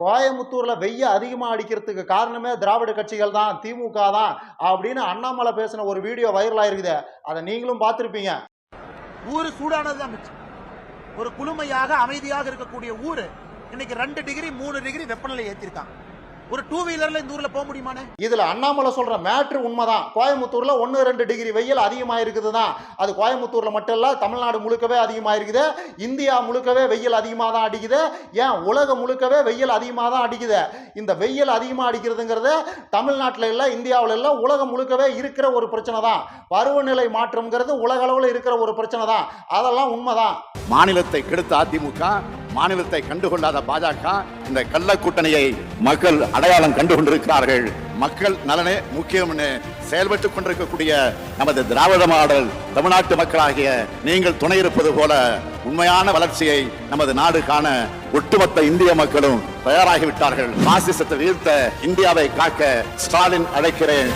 கோயம்புத்தூரில் வெய்ய அதிகமாக அடிக்கிறதுக்கு காரணமே திராவிட கட்சிகள் தான் திமுக தான் அப்படின்னு அண்ணாமலை பேசின ஒரு வீடியோ வைரல் ஆயிருக்குது அதை நீங்களும் பார்த்துருப்பீங்க. ஊரு சூடானதுதான் மிச்சம். ஒரு குளுமையாக அமைதியாக இருக்கக்கூடிய ஊர் இன்னைக்கு ரெண்டு டிகிரி மூணு டிகிரி வெப்பநிலை ஏற்றிருக்காங்க ஒரு டூ வீலர்ல இந்த ஊர்ல போக முடியுமானே? இதுல அண்ணாமலை சொல்ற மேட்ரு உண்மைதான். கோயமுத்தூர்ல ஒன்று ரெண்டு டிகிரி வெயில் அதிகமா இருக்குது தான் அது கோயமுத்தூர்ல மட்டும் இல்ல தமிழ்நாடு முழுக்கவே அதிகமா இருக்குது இந்தியா முழுக்கவே வெயில் அதிகமாக தான் அடிக்குது. ஏன் உலகம் முழுக்கவே வெயில் அதிகமாக தான் அடிக்குது. இந்த வெயில் அதிகமாக அடிக்கிறதுங்கிறது தமிழ்நாட்டில் இல்லை இந்தியாவில் இல்லை உலகம் முழுக்கவே இருக்கிற ஒரு பிரச்சனை தான் பருவநிலை மாற்றம்ங்கிறது உலக அளவில் இருக்கிற ஒரு பிரச்சனை தான் அதெல்லாம் உண்மைதான். மாநிலத்தை கெடுத்த அதிமுக மாநிலத்தை கண்டுகொள்ளாத பாஜக இந்த கள்ள கூட்டணியை மக்கள் அடையாளம் கண்டு கொண்டிருக்கிறார்கள் மக்கள் நலனே முக்கியம்னு செயல்பட்டுக் கொண்டிருக்கக்கூடிய நமது திராவிட மாடல் தமிழ்நாட்டு மக்களாகிய நீங்கள் துணை இருப்பது போல உண்மையான வளர்ச்சியை நமது நாடு காண ஒட்டுமொத்த இந்திய மக்களும் தயாராகிவிட்டார்கள். பாசிசத்தை வீழ்த்த இந்தியாவை காக்க ஸ்டாலின் அழைக்கிறேன்.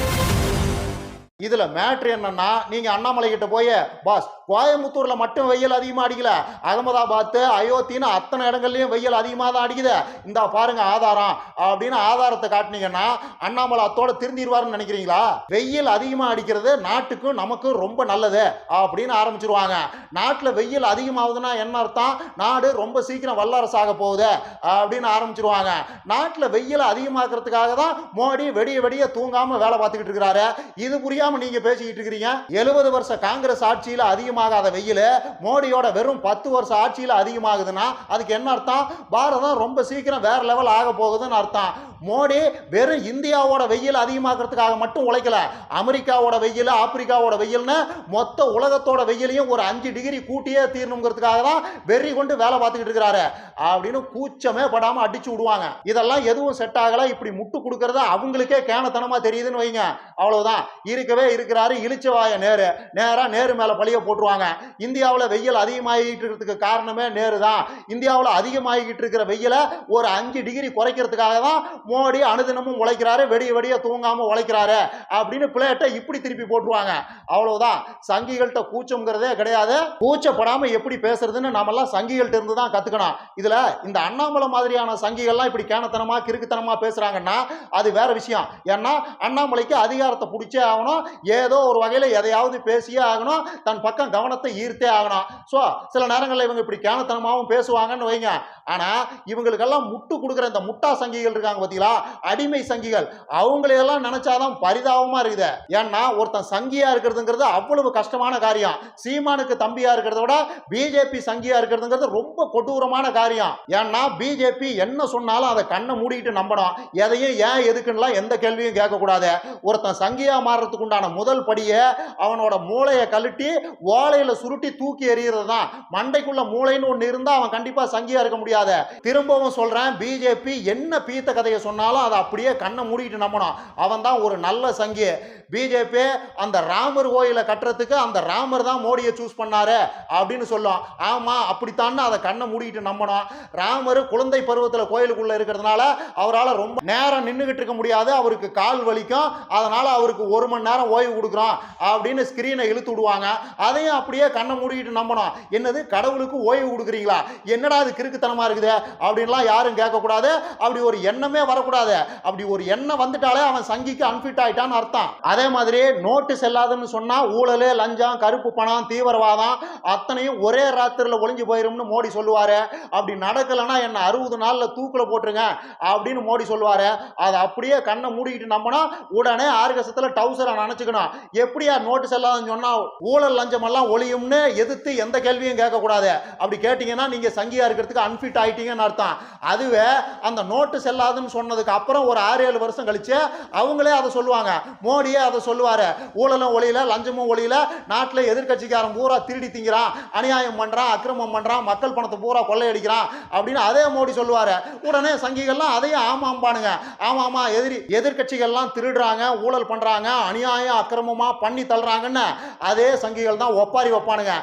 இதுல மேட்ரு என்னன்னா நீங்க அண்ணாமலை கிட்ட போய் பாஸ் கோயம்புத்தூர்ல மட்டும் வெயில் அதிகமா அடிக்கல. அகமதாபாத் அயோத்தின்னு அத்தனை இடங்கள்லயும் வெயில் அதிகமா தான் அடிக்குது. இந்தா பாருங்க ஆதாரம் அப்படின்னு ஆதாரத்தை காட்டினீங்கன்னா அண்ணாமலை அத்தோட திருந்திடுவாருன்னு நினைக்கிறீங்களா? வெயில் அதிகமா அடிக்கிறது நாட்டுக்கும் நமக்கும் ரொம்ப நல்லது அப்படின்னு ஆரம்பிச்சிருவாங்க. நாட்டுல வெயில் அதிகமாகுதுன்னா என்ன அர்த்தம்? நாடு ரொம்ப சீக்கிரம் வல்லரசாக போகுது அப்படின்னு ஆரம்பிச்சிருவாங்க. நாட்டுல வெயில் அதிகமாக்குறதுக்காக தான் மோடி வெடிய வெடிய தூங்காம வேலை பார்த்துக்கிட்டு இருக்கிறாரு. இது புரியாம நீங்க பேசிக்கிட்டு இருக்கிறீங்க. எழுபது வருஷ காங்கிரஸ் ஆட்சியில அதிகமாகாத வெயில் மோடியோட வெறும் பத்து வருஷம் ஆட்சியில அதிகமாகுதுன்னா அதுக்கு என்ன அர்த்தம்? பாரதம் ரொம்ப சீக்கிரம் வேற லெவல் ஆக போகுதுன்னு அர்த்தம். மோடி வெறும் இந்தியாவோட வெயில் அதிகமாகிறதுக்காக மட்டும் உழைக்கல. அமெரிக்காவோட வெயில் ஆப்பிரிக்காவோட வெயில்னு மொத்த உலகத்தோட வெயிலையும் ஒரு அஞ்சு டிகிரி கூட்டியே தீரணுங்கிறதுக்காக தான் வெறி கொண்டு வேலை பார்த்துக்கிட்டு இருக்கிறாரு. அப்படின்னு கூச்சமே படாம அடிச்சு விடுவாங்க. இதெல்லாம் எதுவும் செட் ஆகல. இப்படி முட்டு கொடுக்கறது அவங்களுக்கே கேனத்தனமா தெரியுதுன்னு வைங்க. அவ்வளவுதான். இருக்கவே இருக்கிறாரு. இழிச்சவாய நேரு. நேரா நேரு மேல பழிய போட்டுருவாங்க. இந்தியாவில் வெயில் அதிகமாகிட்டு இருக்கிறதுக்கு காரணமே நேரு தான் இந்தியாவில் அதிகமாகிட்டு இருக்கிற வெயிலை ஒரு அஞ்சு டிகிரி குறைக்கிறதுக்காக தான் மோடி அனுதினமும் உழைக்கிறாரு வெடிய வெடிய தூங்காமல் உழைக்கிறாரு அப்படின்னு பிளேட்டை இப்படி திருப்பி போட்டுருவாங்க. அவ்வளவுதான். சங்கிகள்கிட்ட கூச்சம்ங்கிறதே கிடையாது. கூச்சப்படாமல் எப்படி பேசுறதுன்னு நாமெல்லாம் சங்கிகள்கிட்ட இருந்து தான் கற்றுக்கணும் இதில் இந்த அண்ணாமலை மாதிரியான சங்கிகள்லாம் இப்படி கேனத்தனமாக கிறுக்குத்தனமாக பேசுகிறாங்கன்னா அது வேற விஷயம். ஏன்னா அண்ணாமலைக்கு அதிகாரத்தை பிடிச்சே ஆகணும். ஏதோ ஒரு வகையில் எதையாவது பேசியே ஆகணும். தன் பக்கம் கவனத்தை ஈர்த்தே ஆகணும். ஸோ சில நேரங்களில் இவங்க இப்படி கேனத்தனமாகவும் பேசுவாங்கன்னு வைங்க. ஆனால் இவங்களுக்கெல்லாம் முட்டு கொடுக்குற இந்த முட்டா சங்கிகள் இருக்காங்க பார்த்தீங்களா அடிமை சங்கிகள். அவங்களையெல்லாம் நினைச்சாதான் பரிதாபமா இருக்குது. ஏன்னா ஒருத்தன் சங்கியா இருக்கிறதுங்கிறது அவ்வளவு கஷ்டமான காரியம். சீமானுக்கு தம்பியா இருக்கிறத விட பிஜேபி சங்கியா இருக்கிறதுங்கிறது ரொம்ப கொடூரமான காரியம். ஏன்னா பிஜேபி என்ன சொன்னாலும் அதை கண்ணை மூடிட்டு நம்பணும். எதையும் ஏன் எதுக்குன்னுலாம் எந்த கேள்வியும் கேட்கக்கூடாது. ஒருத்தன் சங்கியா மாறுறதுக்கு உண்டான முதல் படியை அவனோட மூளையை கழட்டி ஓ ஓலையில சுருட்டி தூக்கி எறிகிறது தான் மண்டைக்குள்ள மூளைன்னு ஒன்று இருந்தால் அவன் கண்டிப்பாக சங்கியா இருக்க முடியாது. திரும்பவும் சொல்றேன் பிஜேபி என்ன பீத்த கதையை சொன்னாலும் அதை அப்படியே கண்ணை மூடிட்டு நம்பணும். அவன் தான் ஒரு நல்ல சங்கி. பிஜேபி அந்த ராமர் கோயிலை கட்டுறதுக்கு அந்த ராமர் தான் மோடியை சூஸ் பண்ணாரு அப்படின்னு சொல்லும். ஆமா அப்படித்தான்னு அதை கண்ணை மூடிட்டு நம்பணும். ராமர் குழந்தை பருவத்தில் கோயிலுக்குள்ள இருக்கிறதுனால அவரால் ரொம்ப நேரம் நின்றுகிட்டு இருக்க முடியாது. அவருக்கு கால் வலிக்கும். அதனால அவருக்கு ஒரு மணி நேரம் ஓய்வு கொடுக்குறோம் அப்படின்னு ஸ்கிரீனை இழுத்து விடுவாங்க. அதையும் அப்படியே கண்ணை மூடிக்கிட்டு நம்பணும். என்னது கடவுளுக்கு ஓய்வு கொடுக்குறீங்களா? என்னடா அது கிறுக்குத்தனமாக இருக்குது? அப்படின்லாம் யாரும் கேட்கக்கூடாது. அப்படி ஒரு எண்ணமே வரக்கூடாது. அப்படி ஒரு எண்ணம் வந்துட்டாலே அவன் சங்கிக்கு அன்ஃபிட் ஆயிட்டான்னு அர்த்தம். அதே மாதிரி நோட்டு செல்லாதுன்னு சொன்னா ஊழல் லஞ்சம் கருப்பு பணம் தீவிரவாதம் அத்தனையும் ஒரே ராத்திரியில் ஒளிஞ்சு போயிரும்னு மோடி சொல்லுவாரு. அப்படி நடக்கலைன்னா என்ன அறுபது நாளில் தூக்கில் போட்டுருங்க அப்படின்னு மோடி சொல்லுவாரு. அதை அப்படியே கண்ணை மூடிக்கிட்டு நம்பினா உடனே ஆர்கசத்துல டவுசரை நினச்சிக்கணும். எப்படியா நோட்டு செல்லாதுன்னு சொன்னால் ஊழல் லஞ்சம் தான் ஒளியும்னு எதிர்த்து எந்த கேள்வியும் கேட்கக்கூடாது. அப்படி கேட்டீங்கன்னா நீங்க சங்கியா இருக்கிறதுக்கு அன்ஃபிட் ஆயிட்டீங்கன்னு அர்த்தம். அதுவே அந்த நோட்டு செல்லாதுன்னு சொன்னதுக்கு அப்புறம் ஒரு ஆறு ஏழு வருஷம் கழிச்சு அவங்களே அதை சொல்லுவாங்க. மோடியே அதை சொல்லுவாரு. ஊழலும் ஒளியில லஞ்சமும் ஒளியில நாட்டில் எதிர்க்கட்சிக்காரன் பூரா திருடி திங்கிறான் அநியாயம் பண்ணுறான் அக்கிரமம் பண்றான் மக்கள் பணத்தை பூரா கொள்ளையடிக்கிறான் அப்படின்னு அதே மோடி சொல்லுவாரு. உடனே சங்கிகள்லாம் அதையும் ஆமாம்பானுங்க ஆமா ஆமா எதிரி எதிர்க்கட்சிகள்லாம் திருடுறாங்க ஊழல் பண்றாங்க அநியாயம் அநியாயம் அக்கிரமமா பண்ணி தள்ளுறாங்கன்னு அதே சங்கிகள் தான் ஒப்பாரி வைப்பானுங்க.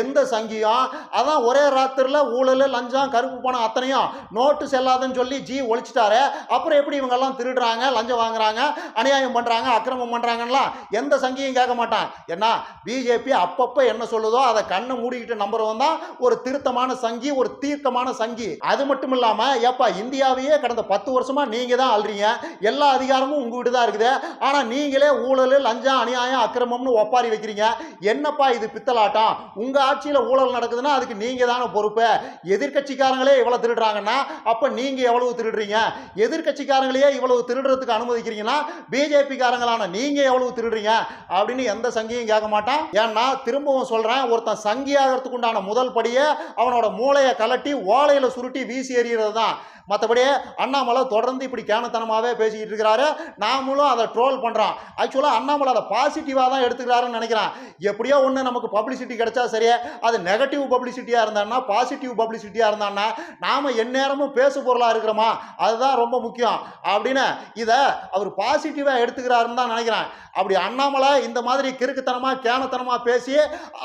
எந்த சங்கியும்? அதான் ஒரே ராத்திரில ஊழல் லஞ்சம் கருப்பு பணம் அத்தனையும் நோட்டு செல்லாதுன்னு சொல்லி ஜி ஒழிச்சிட்டாரு. அப்புறம் எப்படி இவங்கெல்லாம் திருடுறாங்க லஞ்சம் வாங்குறாங்க அநியாயம் பண்றாங்க அக்கிரமம் பண்றாங்கலாம் எந்த சங்கியும் கேட்க மாட்டான். என்ன? பிஜேபி அப்பப்போ என்ன சொல்லுதோ அதை கண்ணை மூடிக்கிட்டு நம்புறவன் தான் ஒரு திருத்தமான சங்கி ஒரு தீர்க்கமான சங்கி. அது மட்டும் இல்லாம ஏப்பா இந்தியாவையே கடந்த பத்து வருஷமா நீங்க தான் ஆள்றீங்க எல்லா அதிகாரமும் உங்ககிட்ட தான் இருக்குது. ஆனா நீங்களே ஊழல் லஞ்சம் அநியாயம் அக்கிரமம்னு ஒப்பாரி வைக்கிறீங்க. என்னப்பா இது பித்தலாட்டம் உங்க ஆட்சியில் ஊழல் நடக்குதுன்னா அதுக்கு நீங்க தானே பொறுப்பு. எதிர்கட்சிக்காரங்களே இவ்வளவு திருடுறாங்கன்னா அப்ப நீங்க எவ்வளவு திருடுறீங்க? எதிர்க்கட்சிக்காரங்களையே இவ்வளவு திருடுறதுக்கு அனுமதிக்கிறீங்கன்னா பிஜேபி காரங்களான நீங்க எவ்வளவு திருடுறீங்க? அப்படின்னு எந்த சங்கியும் கேட்க மாட்டான். ஏன்னா திரும்பவும் சொல்றேன் ஒருத்தன் சங்கியாகிறதுக்கு உண்டான முதல் படியை அவனோட மூளையை கலட்டி ஓலையில சுருட்டி வீசி எறிகிறது தான் மற்றபடி அண்ணாமலை தொடர்ந்து இப்படி கேனத்தனமாகவே பேசிக்கிட்டு இருக்கிறாரு. நாமளும் அதை ட்ரோல் பண்ணுறோம் ஆக்சுவலாக அண்ணாமலை அதை பாசிட்டிவாக தான் எடுத்துக்கிறாருன்னு நினைக்கிறேன். எப்படியோ ஒன்று நமக்கு பப்ளிசிட்டி கிடைச்சா சரியே அது நெகட்டிவ் பப்ளிசிட்டியாக இருந்தான்னா பாசிட்டிவ் பப்ளிசிட்டியாக இருந்தான்னா நாம் எந்நேரமும் பேசு பொருளாக இருக்கிறோமா? அதுதான் ரொம்ப முக்கியம். அப்படின்னு இதை அவர் பாசிட்டிவாக எடுத்துக்கிறாருன்னு தான் நினைக்கிறேன். அப்படி அண்ணாமலை இந்த மாதிரி கிறுக்குத்தனமாக கேனத்தனமாக பேசி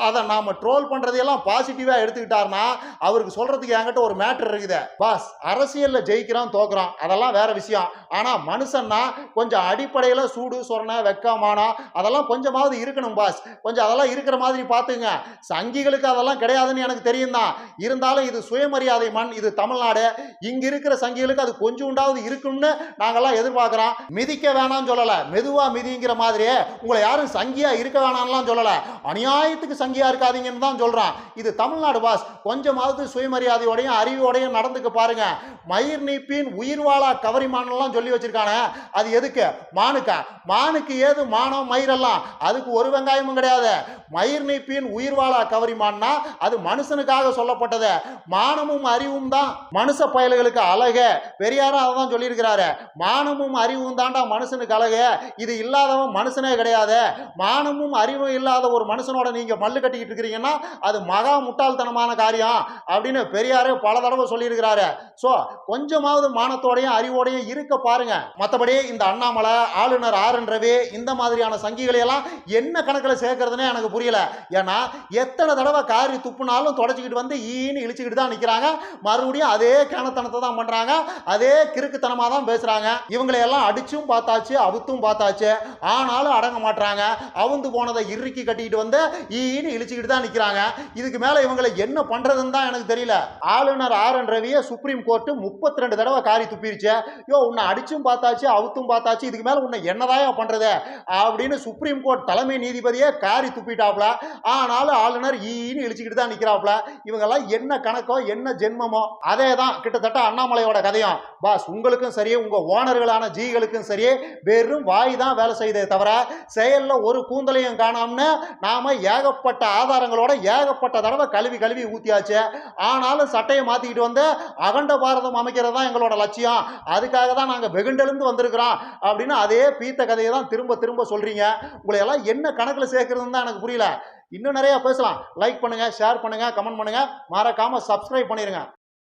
அதை நாம் ட்ரோல் பண்ணுறதையெல்லாம் பாசிட்டிவாக எடுத்துக்கிட்டாருன்னா அவருக்கு சொல்கிறதுக்கு என்கிட்ட ஒரு மேட்டர் இருக்குது. பாஸ் அரசியல் அரசியலில் ஜெயிக்கிறான் தோக்குறான். அதெல்லாம் வேற விஷயம். ஆனால் மனுஷன்னா கொஞ்சம் அடிப்படையில் சூடு சொரணை வெக்கமானா அதெல்லாம் கொஞ்சமாவது இருக்கணும் பாஸ் கொஞ்சம் அதெல்லாம் இருக்கிற மாதிரி பார்த்துங்க சங்கிகளுக்கு அதெல்லாம் கிடையாதுன்னு எனக்கு தெரியும் தான் இருந்தாலும் இது சுயமரியாதை மண். இது தமிழ்நாடு. இங்கே இருக்கிற சங்கிகளுக்கு அது கொஞ்சம் உண்டாவது இருக்கும்னு நாங்கெல்லாம் எதிர்பார்க்குறோம். மிதிக்க வேணாம்னு சொல்லலை. மெதுவாக மிதிங்கிற மாதிரியே உங்களை யாரும் சங்கியா இருக்க வேணாம்லாம் சொல்லலை. அநியாயத்துக்கு சங்கியா இருக்காதீங்கன்னு தான் சொல்றான் இது தமிழ்நாடு பாஸ் கொஞ்சமாவது சுயமரியாதையோடையும் அறிவோடையும் நடந்துக்க பாருங்க. மை மயிர் நீப்பின் உயிர் வாழா கவரிமானெல்லாம் சொல்லி வச்சிருக்கானே. அது எதுக்கு? மானுக்கா. மானுக்கு ஏது மானம் மயிரெல்லாம் அதுக்கு ஒரு வெங்காயமும் கிடையாது. மயிர் நீப்பின் உயிர் வாழா கவரிமான்னா அது மனுஷனுக்காக சொல்லப்பட்டது. மானமும் அறிவும் தான் மனுஷ பயல்களுக்கு அழகு. பெரியாரும் அதை தான் சொல்லியிருக்கிறாரு. மானமும் அறிவும் தாண்டா மனுஷனுக்கு அழகு. இது இல்லாதவன் மனுஷனே கிடையாது. மானமும் அறிவும் இல்லாத ஒரு மனுஷனோட நீங்க மல்லு கட்டிக்கிட்டு இருக்கிறீங்கன்னா அது மகா முட்டாள்தனமான காரியம். அப்படின்னு பெரியாரு பல தடவை சொல்லியிருக்கிறாரு. ஸோ கொஞ்சமாவது மானத்தோடையும் அறிவோடையும் இருக்க பாருங்க. மற்றபடி இந்த அண்ணாமலை ஆளுநர் ஆர் என் ரவி இந்த மாதிரியான சங்கிகளை எல்லாம் என்ன கணக்கில் சேர்க்கறதுனே எனக்கு புரியல. ஏன்னா எத்தனை தடவை காரி துப்புனாலும் தொடச்சிக்கிட்டு வந்து ஈன்னு இழிச்சுக்கிட்டு தான் நிற்கிறாங்க மறுபடியும் அதே கணத்தனத்தை தான் பண்றாங்க. அதே கிறுக்குத்தனமாக தான் பேசுறாங்க. இவங்களை எல்லாம் அடிச்சும் பார்த்தாச்சு அவுத்தும் பார்த்தாச்சு. ஆனாலும் அடங்க மாட்டுறாங்க அவுந்து போனதை இறுக்கி கட்டிக்கிட்டு வந்து ஈன்னு இழிச்சுக்கிட்டு தான் நிற்கிறாங்க இதுக்கு மேலே இவங்களை என்ன பண்ணுறதுன்னு தான் எனக்கு தெரியல. ஆளுநர் ஆர் என் ரவியை சுப்ரீம் கோர்ட்டு முப்பத்தி ரெண்டு தடவை காரி துப்பிருச்சு. யோ உன்னை அடிச்சும் பார்த்தாச்சு அவுத்தும் பார்த்தாச்சு இதுக்கு மேலே உன்னை என்னதாயா பண்ணுறது அப்படின்னு சுப்ரீம் கோர்ட் தலைமை நீதிபதியே காரி துப்பிட்டாப்ல. ஆனாலும் ஆளுநர் ஈன்னு இழிச்சுக்கிட்டு தான் நிற்கிறாப்ல இவங்கெல்லாம் என்ன கணக்கோ என்ன ஜென்மமோ அதே தான் கிட்டத்தட்ட அண்ணாமலையோட கதையும். பாஸ் உங்களுக்கும் சரி உங்கள் ஓனர்களான ஜிகளுக்கும் சரி வெறும் வாய் தான் வேலை செய்தே தவிர செயலில் ஒரு கூந்தலையும் காணாமனு நாம் ஏகப்பட்ட ஆதாரங்களோட ஏகப்பட்ட தடவை கழுவி கழுவி ஊற்றியாச்சு ஆனாலும் சட்டையை மாற்றிக்கிட்டு வந்து அகண்ட பாரதம் அமைக்கிறது தான் எங்களோட லட்சியம். அதுக்காக தான் நாங்கள் வெகுண்டெழுந்து வந்திருக்கிறோம் அப்படின்னு அதே பீத்த கதையை தான் திரும்ப திரும்ப சொல்கிறீங்க உங்களை எல்லாம் என்ன கணக்கில் சேர்க்கறதுன்னு தான் எனக்கு புரியல. இன்னும் நிறையா பேசலாம். லைக் பண்ணுங்கள் ஷேர் பண்ணுங்கள் கமெண்ட் பண்ணுங்க. மறக்காமல் சப்ஸ்கிரைப் பண்ணிடுங்க